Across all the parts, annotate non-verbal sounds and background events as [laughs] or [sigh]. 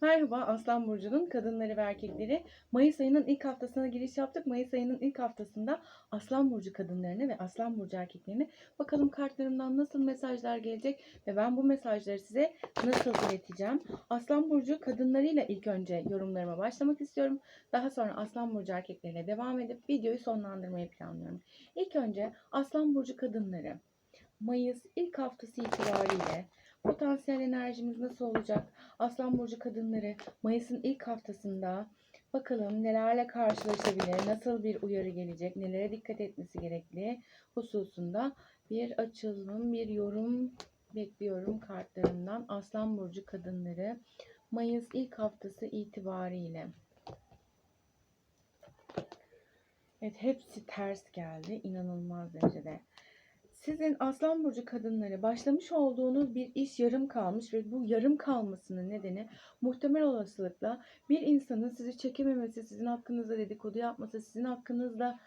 Merhaba Aslan Burcu'nun kadınları ve erkekleri. Mayıs ayının ilk haftasına giriş yaptık. Mayıs ayının ilk haftasında Aslan Burcu kadınlarını ve Aslan Burcu erkeklerini bakalım kartlarımdan nasıl mesajlar gelecek ve ben bu mesajları size nasıl ileteceğim. Aslan Burcu kadınlarıyla ilk önce yorumlarıma başlamak istiyorum. Daha sonra Aslan Burcu erkekleriyle devam edip videoyu sonlandırmayı planlıyorum. İlk önce Aslan Burcu kadınları Mayıs ilk haftası itibariyle potansiyel enerjimiz nasıl olacak? Aslan Burcu kadınları Mayıs'ın ilk haftasında bakalım nelerle karşılaşabilir, nasıl bir uyarı gelecek, nelere dikkat etmesi gerekli hususunda bir açılım, bir yorum bekliyorum kartlarımdan. Aslan Burcu kadınları Mayıs ilk haftası itibariyle. Evet hepsi ters geldi inanılmaz derecede. Sizin Aslan Burcu kadınları başlamış olduğunuz bir iş yarım kalmış ve bu yarım kalmasının nedeni muhtemel olasılıkla bir insanın sizi çekememesi, sizin hakkınızda dedikodu yapması, sizin hakkınızda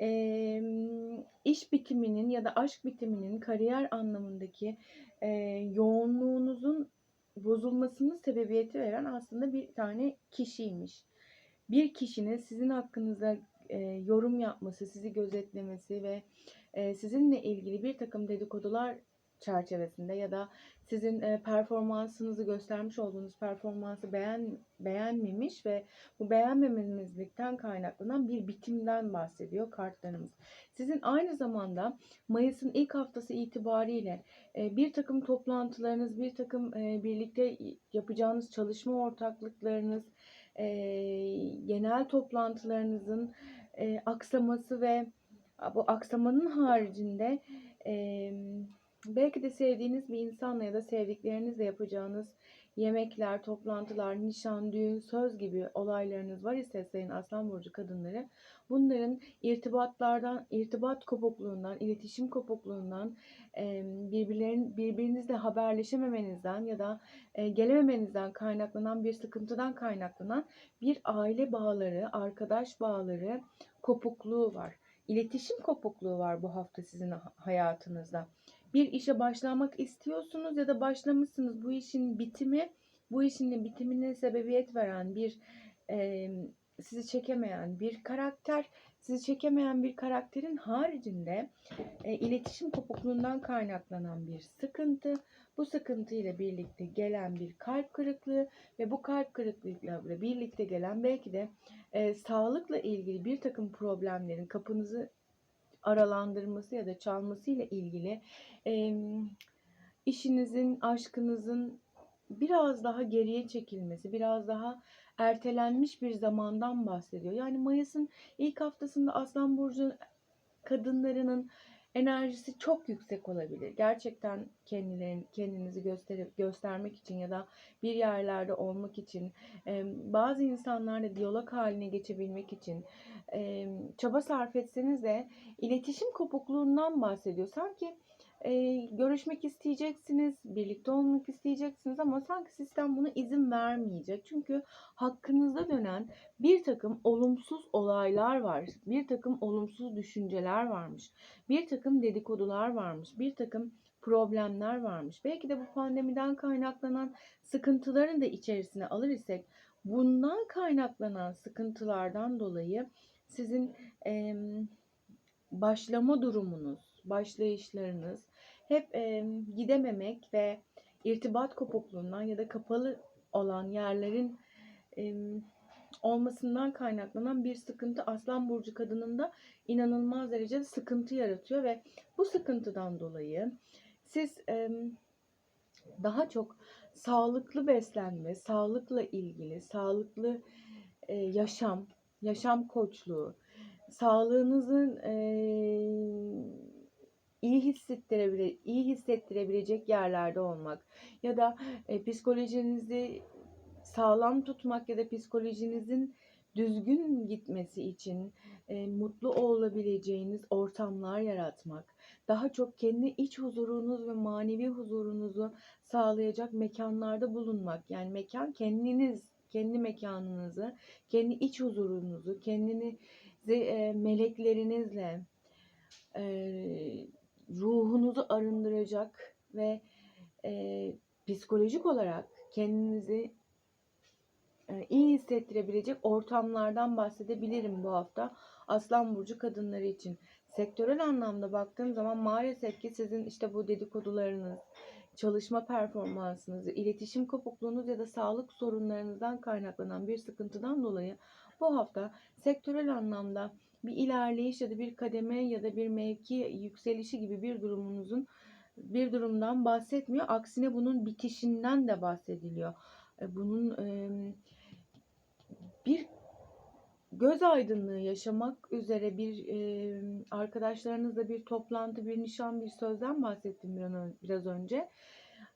eee, iş bitiminin ya da aşk bitiminin kariyer anlamındaki eee, yoğunluğunuzun bozulmasının sebebiyeti veren aslında bir tane kişiymiş. Bir kişinin sizin hakkınızda eee, yorum yapması, sizi gözetlemesi ve e, sizinle ilgili bir takım dedikodular çerçevesinde ya da sizin e, performansınızı göstermiş olduğunuz performansı beğen beğenmemiş ve bu beğenmememizlikten kaynaklanan bir bitimden bahsediyor kartlarımız. Sizin aynı zamanda Mayıs'ın ilk haftası itibariyle e, bir takım toplantılarınız, bir takım e, birlikte yapacağınız çalışma ortaklıklarınız, e, genel toplantılarınızın e, aksaması ve bu aksamanın haricinde e, belki de sevdiğiniz bir insanla ya da sevdiklerinizle yapacağınız yemekler, toplantılar, nişan, düğün, söz gibi olaylarınız var ise sayın Aslan Burcu kadınları. Bunların irtibatlardan, irtibat kopukluğundan, iletişim kopukluğundan, birbirlerin, birbirinizle haberleşememenizden ya da e, gelememenizden kaynaklanan bir sıkıntıdan kaynaklanan bir aile bağları, arkadaş bağları kopukluğu var iletişim kopukluğu var bu hafta sizin hayatınızda. Bir işe başlamak istiyorsunuz ya da başlamışsınız. Bu işin bitimi, bu işin bitimine sebebiyet veren bir e, sizi çekemeyen bir karakter, sizi çekemeyen bir karakterin haricinde e, iletişim kopukluğundan kaynaklanan bir sıkıntı, bu sıkıntı ile birlikte gelen bir kalp kırıklığı ve bu kalp kırıklığıyla birlikte gelen belki de e, sağlıkla ilgili bir takım problemlerin kapınızı aralandırması ya da çalması ile ilgili e, işinizin, aşkınızın biraz daha geriye çekilmesi, biraz daha ertelenmiş bir zamandan bahsediyor. Yani Mayıs'ın ilk haftasında Aslan Burcu kadınlarının enerjisi çok yüksek olabilir. Gerçekten kendilerini, kendinizi gösterip göstermek için ya da bir yerlerde olmak için bazı insanlarla diyalog haline geçebilmek için çaba sarf etseniz de iletişim kopukluğundan bahsediyor. Sanki e, görüşmek isteyeceksiniz, birlikte olmak isteyeceksiniz ama sanki sistem buna izin vermeyecek. Çünkü hakkınızda dönen bir takım olumsuz olaylar var, bir takım olumsuz düşünceler varmış, bir takım dedikodular varmış, bir takım problemler varmış. Belki de bu pandemiden kaynaklanan sıkıntıların da içerisine alır isek bundan kaynaklanan sıkıntılardan dolayı sizin e, başlama durumunuz, başlayışlarınız hep e, gidememek ve irtibat kopukluğundan ya da kapalı olan yerlerin e, olmasından kaynaklanan bir sıkıntı Aslan Burcu kadınında inanılmaz derecede sıkıntı yaratıyor ve bu sıkıntıdan dolayı siz e, daha çok sağlıklı beslenme, sağlıkla ilgili, sağlıklı e, yaşam, yaşam koçluğu, sağlığınızın e, iyi hissettirebile iyi hissettirebilecek yerlerde olmak ya da e, psikolojinizi sağlam tutmak ya da psikolojinizin düzgün gitmesi için e, mutlu olabileceğiniz ortamlar yaratmak, daha çok kendi iç huzurunuz ve manevi huzurunuzu sağlayacak mekanlarda bulunmak. Yani mekan kendiniz, kendi mekanınızı, kendi iç huzurunuzu, kendinizi e, meleklerinizle, e, ruhunuzu arındıracak ve e, psikolojik olarak kendinizi e, iyi hissettirebilecek ortamlardan bahsedebilirim bu hafta. Aslan burcu kadınları için. Sektörel anlamda baktığım zaman maalesef ki sizin işte bu dedikodularınız, çalışma performansınız, iletişim kopukluğunuz ya da sağlık sorunlarınızdan kaynaklanan bir sıkıntıdan dolayı bu hafta sektörel anlamda bir ilerleyiş ya da bir kademe ya da bir mevki yükselişi gibi bir durumunuzun bir durumdan bahsetmiyor. Aksine bunun bitişinden de bahsediliyor. E, Bunun bir göz aydınlığı yaşamak üzere bir arkadaşlarınızla bir toplantı, bir nişan, bir sözden bahsettim biraz önce.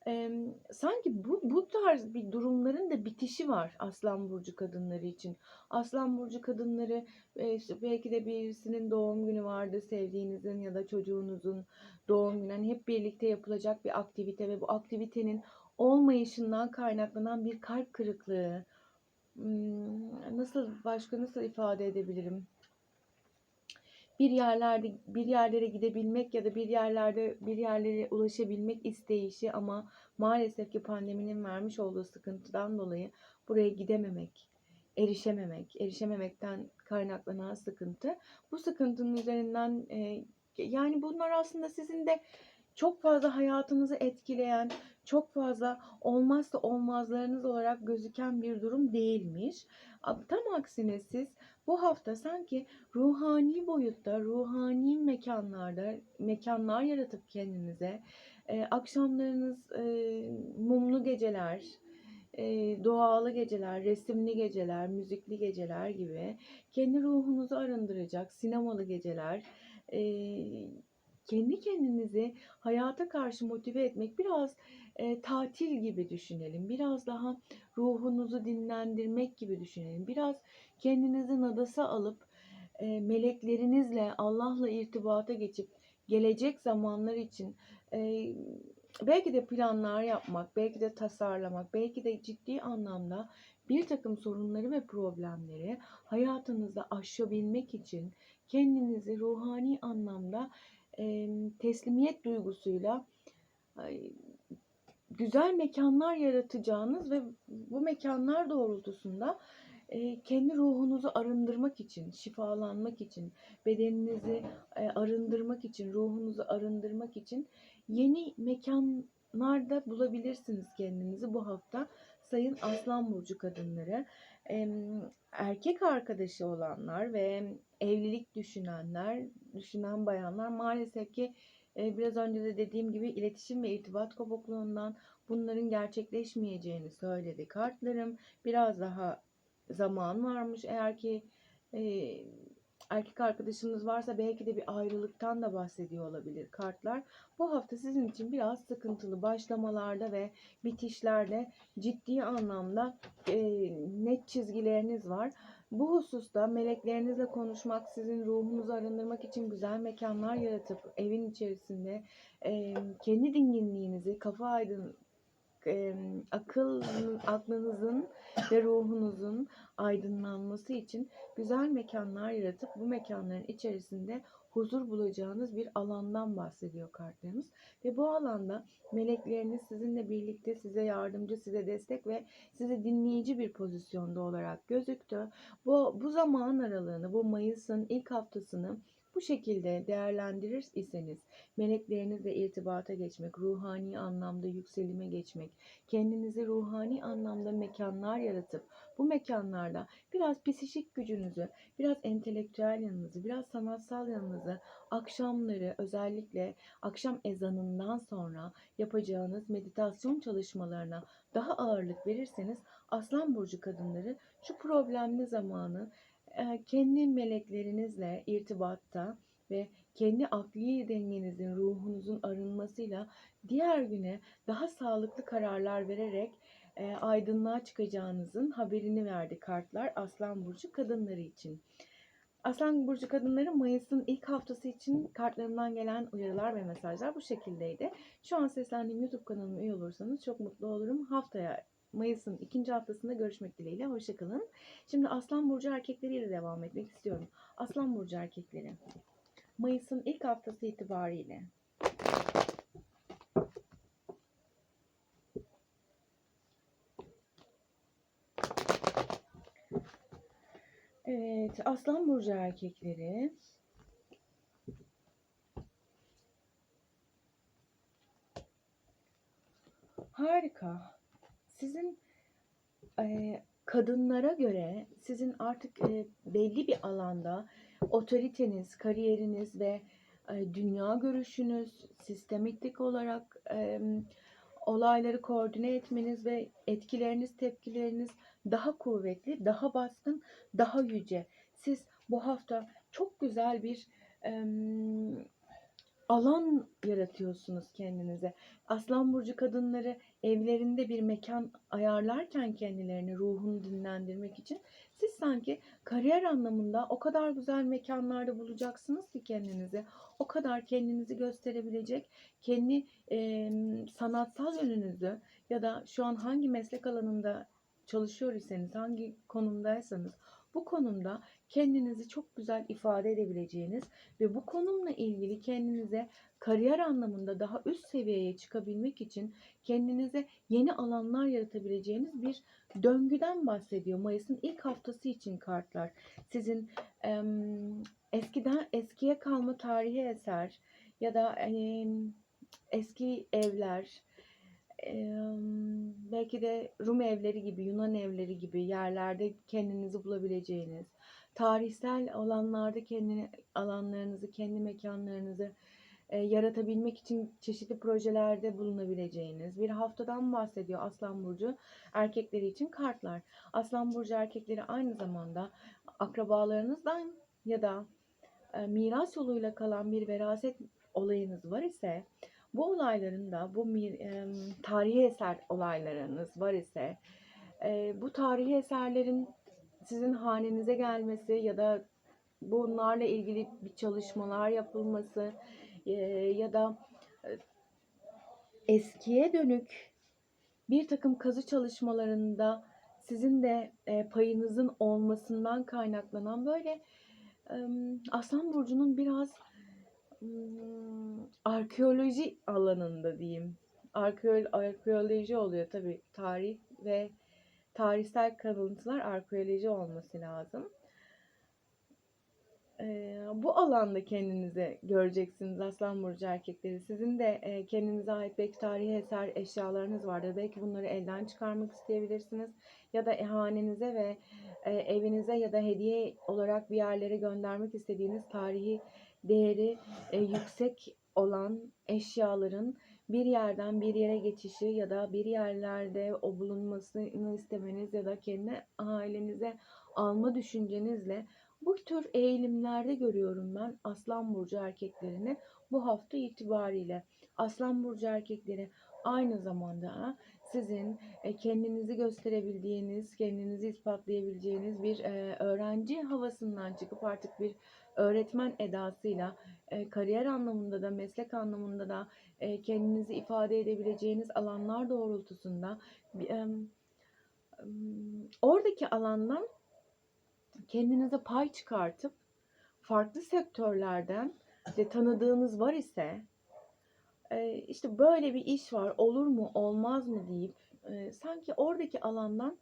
E, sanki bu bu tarz bir durumların da bitişi var Aslan burcu kadınları için. Aslan burcu kadınları e, işte belki de birisinin doğum günü vardı, sevdiğinizin ya da çocuğunuzun doğum günü. Hani hep birlikte yapılacak bir aktivite ve bu aktivitenin olmayışından kaynaklanan bir kalp kırıklığı. Hmm, nasıl başka nasıl ifade edebilirim? Bir yerlerde bir yerlere gidebilmek ya da bir yerlerde bir yerlere ulaşabilmek isteyişi ama maalesef ki pandeminin vermiş olduğu sıkıntıdan dolayı buraya gidememek, erişememek, erişememekten kaynaklanan sıkıntı. Bu sıkıntının üzerinden e, yani bunlar aslında sizin de çok fazla hayatınızı etkileyen, çok fazla olmazsa olmazlarınız olarak gözüken bir durum değilmiş. Tam aksine siz bu hafta sanki ruhani boyutta, ruhani mekanlarda, mekanlar yaratıp kendinize, e, akşamlarınız e, mumlu geceler, e, doğalı geceler, resimli geceler, müzikli geceler gibi kendi ruhunuzu arındıracak sinemalı geceler, e, kendi kendinizi hayata karşı motive etmek biraz e, tatil gibi düşünelim. Biraz daha ruhunuzu dinlendirmek gibi düşünelim. Biraz kendinizi nadasa alıp e, meleklerinizle, Allah'la irtibata geçip gelecek zamanlar için e, belki de planlar yapmak, belki de tasarlamak, belki de ciddi anlamda bir takım sorunları ve problemleri hayatınızda aşabilmek için kendinizi ruhani anlamda e, teslimiyet duygusuyla ay, güzel mekanlar yaratacağınız ve bu mekanlar doğrultusunda e, kendi ruhunuzu arındırmak için, şifalanmak için, bedeninizi e, arındırmak için, ruhunuzu arındırmak için yeni mekanlarda bulabilirsiniz kendinizi bu hafta. Sayın Aslan Burcu kadınları, erkek arkadaşı olanlar ve evlilik düşünenler, düşünen bayanlar maalesef ki e, biraz önce de dediğim gibi iletişim ve irtibat kopukluğundan bunların gerçekleşmeyeceğini söyledi kartlarım. Biraz daha zaman varmış. Eğer ki e, erkek arkadaşınız varsa belki de bir ayrılıktan da bahsediyor olabilir kartlar. Bu hafta sizin için biraz sıkıntılı başlamalarda ve bitişlerde ciddi anlamda e, net çizgileriniz var. Bu hususta meleklerinizle konuşmak, sizin ruhunuzu arındırmak için güzel mekanlar yaratıp evin içerisinde e, kendi dinginliğinizi, kafa aydın, e, akıl, aklınızın ve ruhunuzun aydınlanması için güzel mekanlar yaratıp bu mekanların içerisinde huzur bulacağınız bir alandan bahsediyor kartlarımız. Ve bu alanda melekleriniz sizinle birlikte size yardımcı, size destek ve size dinleyici bir pozisyonda olarak gözüktü. Bu, bu zaman aralığını, bu Mayıs'ın ilk haftasını bu şekilde değerlendirir iseniz meleklerinizle irtibata geçmek, ruhani anlamda yükselime geçmek, kendinize ruhani anlamda mekanlar yaratıp bu mekanlarda biraz psişik gücünüzü, biraz entelektüel yanınızı, biraz sanatsal yanınızı akşamları özellikle akşam ezanından sonra yapacağınız meditasyon çalışmalarına daha ağırlık verirseniz Aslan Burcu kadınları şu problemli zamanı kendi meleklerinizle irtibatta ve kendi akli dengenizin, ruhunuzun arınmasıyla diğer güne daha sağlıklı kararlar vererek e, aydınlığa çıkacağınızın haberini verdi kartlar Aslan Burcu kadınları için. Aslan Burcu kadınları Mayıs'ın ilk haftası için kartlarımdan gelen uyarılar ve mesajlar bu şekildeydi. Şu an seslendiğim YouTube kanalıma üye olursanız çok mutlu olurum. Haftaya Mayıs'ın ikinci haftasında görüşmek dileğiyle. Hoşçakalın. Şimdi Aslan Burcu erkekleriyle devam etmek istiyorum. Aslan Burcu erkekleri. Mayıs'ın ilk haftası itibariyle Evet, Aslan Burcu erkekleri. Harika. Sizin e, kadınlara göre sizin artık e, belli bir alanda otoriteniz, kariyeriniz ve e, dünya görüşünüz, sistematik olarak e, olayları koordine etmeniz ve etkileriniz, tepkileriniz daha kuvvetli, daha baskın, daha yüce. Siz bu hafta çok güzel bir em, alan yaratıyorsunuz kendinize. Aslan burcu kadınları evlerinde bir mekan ayarlarken kendilerini ruhunu dinlendirmek için siz sanki kariyer anlamında o kadar güzel mekanlarda bulacaksınız ki kendinizi. O kadar kendinizi gösterebilecek, kendi em, sanatsal yönünüzü ya da şu an hangi meslek alanında çalışıyor iseniz, hangi konumdaysanız bu konumda kendinizi çok güzel ifade edebileceğiniz ve bu konumla ilgili kendinize kariyer anlamında daha üst seviyeye çıkabilmek için kendinize yeni alanlar yaratabileceğiniz bir döngüden bahsediyor. Mayıs'ın ilk haftası için kartlar. Sizin em, eskiden eskiye kalma tarihi eser ya da em, eski evler, belki de Rum evleri gibi, Yunan evleri gibi yerlerde kendinizi bulabileceğiniz, tarihsel alanlarda kendi alanlarınızı, kendi mekanlarınızı e, yaratabilmek için çeşitli projelerde bulunabileceğiniz bir haftadan bahsediyor Aslan Burcu erkekleri için kartlar. Aslan Burcu erkekleri aynı zamanda akrabalarınızdan ya da e, miras yoluyla kalan bir veraset olayınız var ise bu olayların da bu e, tarihi eser olaylarınız var ise e, bu tarihi eserlerin sizin hanenize gelmesi ya da bunlarla ilgili bir çalışmalar yapılması e, ya da e, eskiye dönük bir takım kazı çalışmalarında sizin de e, payınızın olmasından kaynaklanan böyle Aslan Burcu'nun biraz arkeoloji alanında diyeyim. Arkeol arkeoloji oluyor tabii tarih ve tarihsel kalıntılar arkeoloji olması lazım. Ee, bu alanda kendinizi göreceksiniz Aslan Burcu erkekleri. Sizin de e, kendinize ait belki tarihi eser eşyalarınız vardır. Belki bunları elden çıkarmak isteyebilirsiniz. Ya da hanenize ve e, evinize ya da hediye olarak bir yerlere göndermek istediğiniz tarihi değeri e, yüksek olan eşyaların bir yerden bir yere geçişi ya da bir yerlerde o bulunmasını istemeniz ya da kendi ailenize alma düşüncenizle bu tür eğilimlerde görüyorum ben Aslan Burcu erkeklerini bu hafta itibariyle. Aslan Burcu erkekleri aynı zamanda sizin e, kendinizi gösterebildiğiniz, kendinizi ispatlayabileceğiniz bir e, öğrenci havasından çıkıp artık bir öğretmen edasıyla e, kariyer anlamında da meslek anlamında da e, kendinizi ifade edebileceğiniz alanlar doğrultusunda e, oradaki alandan kendinize pay çıkartıp farklı sektörlerden de tanıdığınız var ise e, işte böyle bir iş var olur mu olmaz mı deyip e, sanki oradaki alandan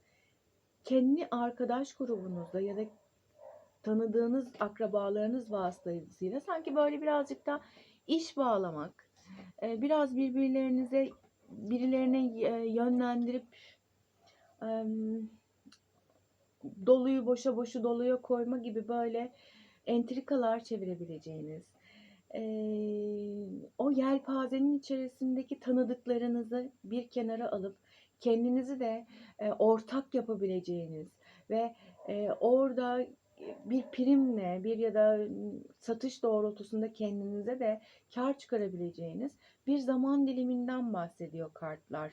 kendi arkadaş grubunuzla ya da tanıdığınız akrabalarınız vasıtasıyla sanki böyle birazcık da iş bağlamak, e, biraz birbirlerinize birilerine e, yönlendirip doluyu boşa boşu doluya koyma gibi böyle entrikalar çevirebileceğiniz, e, o yelpazenin içerisindeki tanıdıklarınızı bir kenara alıp kendinizi de ortak yapabileceğiniz ve orada bir primle bir ya da satış doğrultusunda kendinize de kar çıkarabileceğiniz bir zaman diliminden bahsediyor kartlar.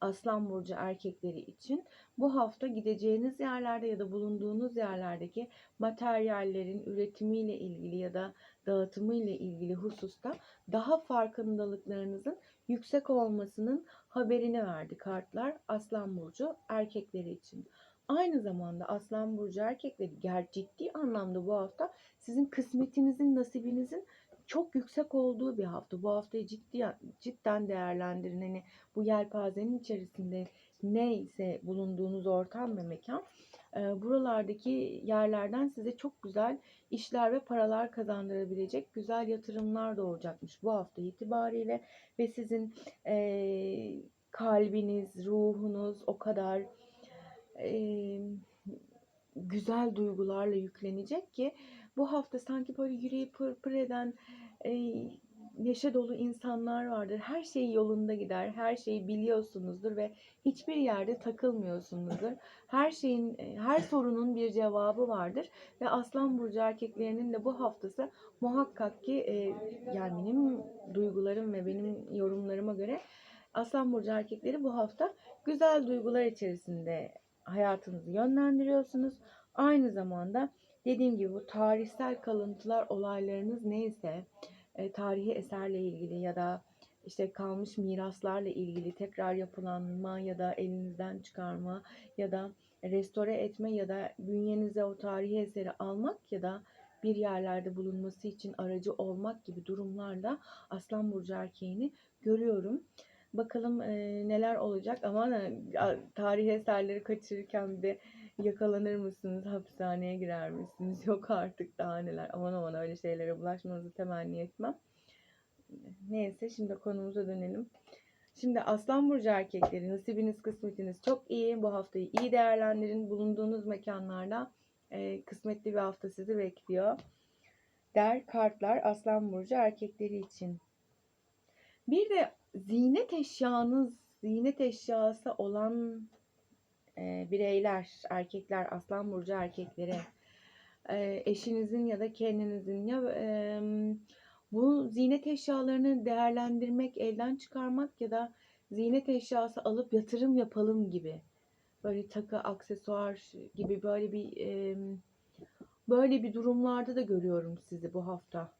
Aslan burcu erkekleri için bu hafta gideceğiniz yerlerde ya da bulunduğunuz yerlerdeki materyallerin üretimiyle ilgili ya da dağıtımıyla ilgili hususta daha farkındalıklarınızın yüksek olmasının haberini verdi kartlar Aslan burcu erkekleri için. Aynı zamanda Aslan Burcu erkekleri ger ciddi anlamda bu hafta sizin kısmetinizin, nasibinizin çok yüksek olduğu bir hafta. Bu haftayı ciddi cidden değerlendirin. Hani bu yelpazenin içerisinde neyse bulunduğunuz ortam ve mekan e, buralardaki yerlerden size çok güzel işler ve paralar kazandırabilecek güzel yatırımlar doğacakmış bu hafta itibariyle ve sizin e, kalbiniz, ruhunuz o kadar güzel duygularla yüklenecek ki bu hafta sanki böyle yüreği pır pır eden e, neşe dolu insanlar vardır. Her şey yolunda gider. Her şeyi biliyorsunuzdur ve hiçbir yerde takılmıyorsunuzdur. Her şeyin, e, her sorunun bir cevabı vardır ve Aslan burcu erkeklerinin de bu haftası muhakkak ki e, yani benim duygularım ve benim yorumlarıma göre Aslan burcu erkekleri bu hafta güzel duygular içerisinde hayatınızı yönlendiriyorsunuz. Aynı zamanda dediğim gibi bu tarihsel kalıntılar olaylarınız neyse e, tarihi eserle ilgili ya da işte kalmış miraslarla ilgili tekrar yapılanma ya da elinizden çıkarma ya da restore etme ya da bünyenize o tarihi eseri almak ya da bir yerlerde bulunması için aracı olmak gibi durumlarda Aslan Burcu erkeğini görüyorum. Bakalım e, neler olacak ama e, tarihi eserleri kaçırırken bir yakalanır mısınız, hapishaneye girer misiniz? [laughs] Yok artık daha neler. Aman aman öyle şeylere bulaşmanızı temenni etmem. Neyse şimdi konumuza dönelim. Şimdi Aslan Burcu erkekleri nasibiniz kısmetiniz çok iyi. Bu haftayı iyi değerlendirin. Bulunduğunuz mekanlarda e, kısmetli bir hafta sizi bekliyor. Der kartlar Aslan Burcu erkekleri için. Bir de ziynet eşyanız, ziynet eşyası olan e, bireyler, erkekler, Aslan Burcu erkekleri, e, eşinizin ya da kendinizin ya e, bu ziynet eşyalarını değerlendirmek, elden çıkarmak ya da ziynet eşyası alıp yatırım yapalım gibi. Böyle takı, aksesuar gibi böyle bir e, böyle bir durumlarda da görüyorum sizi bu hafta.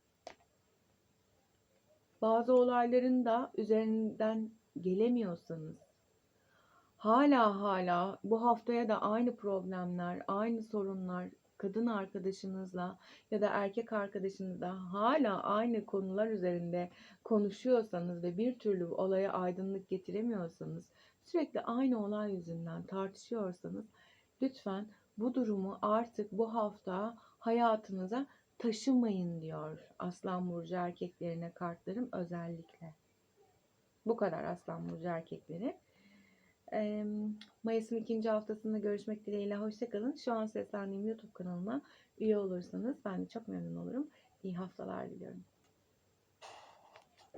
Bazı olayların da üzerinden gelemiyorsanız hala hala bu haftaya da aynı problemler, aynı sorunlar kadın arkadaşınızla ya da erkek arkadaşınızla hala aynı konular üzerinde konuşuyorsanız ve bir türlü olaya aydınlık getiremiyorsanız, sürekli aynı olay yüzünden tartışıyorsanız lütfen bu durumu artık bu hafta hayatınıza taşımayın diyor Aslan Burcu erkeklerine kartlarım özellikle. Bu kadar Aslan Burcu erkekleri. Mayıs'ın ikinci haftasında görüşmek dileğiyle. Hoşçakalın. Şu an seslendiğim YouTube kanalıma üye olursanız ben de çok memnun olurum. İyi haftalar diliyorum.